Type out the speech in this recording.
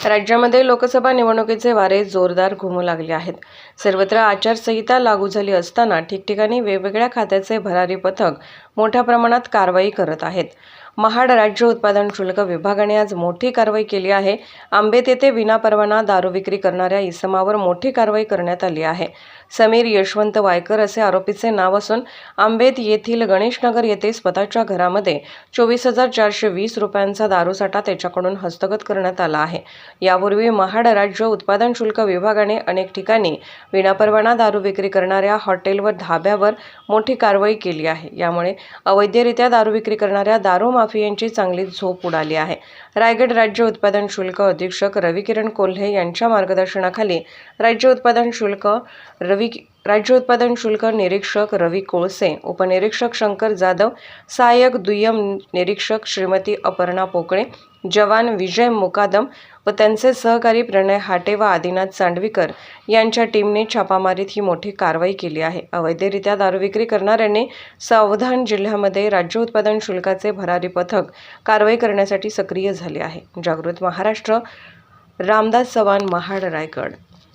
राज्यामध्ये लोकसभा निवडणुकीचे वारे जोरदार घुमू लागले आहेत. सर्वत्र आचारसंहिता लागू झाली असताना ठिकठिकाणी वेगवेगळ्या खात्याचे भरारी पथक मोठ्या प्रमाणात कारवाई करत आहेत. महाड राज्य उत्पादन शुल्क विभागाने आज मोठी कारवाई केली आहे. आंबेत येथे विनापरवाना दारू विक्री करणाऱ्या इसमावर मोठी कारवाई करण्यात आली आहे. समीर यशवंत वायकर असे आरोपीचे नाव असून आंबेत येथील गणेशनगर येथे स्वतःच्या घरामध्ये चोवीस हजार चारशे वीस रुपयांचा दारूसाठा त्याच्याकडून हस्तगत करण्यात आला आहे. यापूर्वी महाड राज्य उत्पादन शुल्क विभागाने अनेक ठिकाणी विनापरवाना दारू विक्री करणाऱ्या हॉटेल व धाब्यावर मोठी कारवाई केली आहे. यामुळे अवैधरित्या दारू विक्री करणाऱ्या दारू माफियांची चांगली झोप उडाली आहे. रायगड राज्य उत्पादन शुल्क अधीक्षक रविकिरण कोल्हे यांच्या मार्गदर्शनाखाली राज्य उत्पादन शुल्क रवि राज्य उत्पादन शुल्क निरीक्षक रवी कोळसे उपनिरीक्षक शंकर जाधव सहाय्यक दुय्यम निरीक्षक श्रीमती अपर्णा पोकळे जवान विजय मुकादम व त्यांचे सहकारी प्रणय हाटे व आदिनाथ सांडवीकर यांच्या टीमने छापामारीत ही मोठी कारवाई केली आहे. अवैधरित्या दारू विक्री करणाऱ्यांनी सावधान जिल्ह्यामध्ये राज्य उत्पादन शुल्काचे भरारी पथक कारवाई करण्यासाठी सक्रिय झाले आहे. जागृत महाराष्ट्र रामदास चव्हाण महाड रायगड.